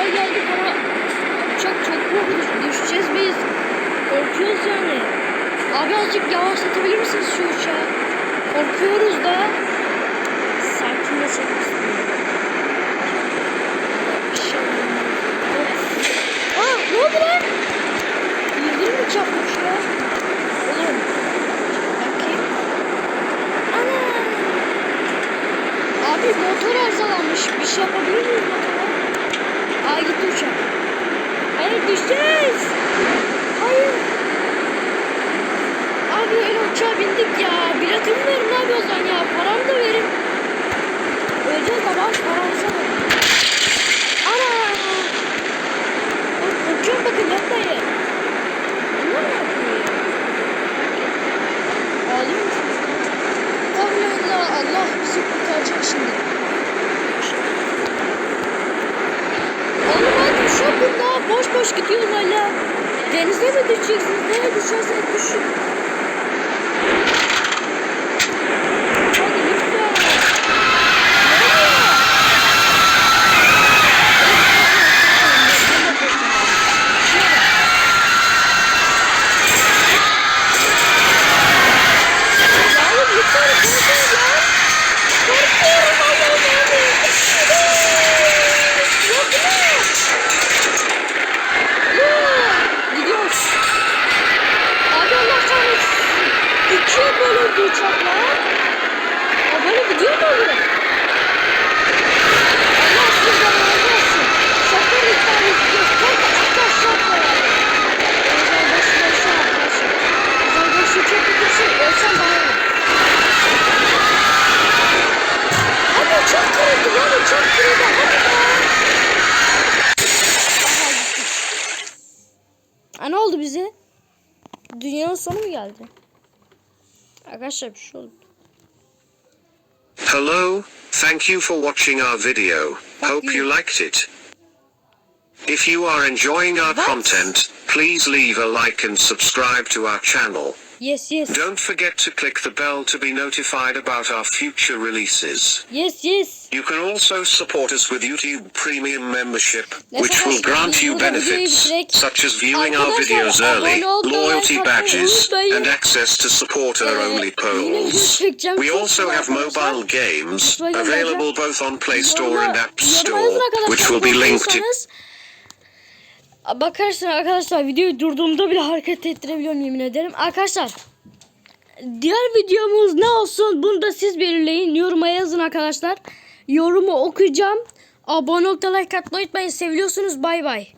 uçağa geldik ama uçak çok korkunç. Düşeceğiz biz. Korkuyoruz yani. Abi azıcık yavaşlatabilir misiniz şu uçağı? Korkuyoruz da. Sakinleşelim istiyorum. Aa ne oldu lan? Yıldırım mı çarpmış ya? Oğlum. Bakayım. Ana. Abi motor arızalanmış. Bir şey yapabilir motora? Aa gitti uçak. Hayır düşeceğiz. Hayır. Abi öyle uçağa bindik ya. Biletimi verin abi o zaman ya. Paramı da verin. Öleceğiz baba. Paramızı verin. Ana. Korkuyorum bakın yapmayın. Bunlar ne yapıyor ya? Ağlıyor musunuz? Korkmayın la. Allah bizi kurtaracak şimdi. Oğlum hadi şu boş gidiyoruz hala. Denize mi düşeceksiniz? Nereye düşerseniz düşün. İkiye bölündü uçaklar. Aa, böyle gidiyor mu olur? Allah sizden razı olsun. Sakın iptal etmeyin. Korkma arkadaşlar koyalım. Özel boş boş arkadaşlar. Özel boş çok kötüsün. Ölsem bana ne? Abi uçak kırıldı lan uçak kırıldı. Hadi be. Ne oldu bize? Dünyanın sonu mu geldi? Arkadaşlar bir şey oldu. Hello, thank you for watching our video. Hope you. you liked it. If you are enjoying our What? content, please leave a like and subscribe to our channel. Yes yes. Don't forget to click the bell to be notified about our future releases. Yes yes. You can also support us with YouTube Premium membership, which will grant you benefits such as viewing our videos early, loyalty badges, and access to supporter-only video polls. We also have mobile games available both on Play Store and App Store, which will be linked. Bakarsın arkadaşlar videoyu durduğumda bile hareket ettirebiliyorum yemin ederim. Arkadaşlar diğer videomuz ne olsun bunu da siz belirleyin. Yoruma yazın arkadaşlar. Yorumu okuyacağım. Abone olup da like atmayı unutmayın. Seviyorsunuz. Bay bay.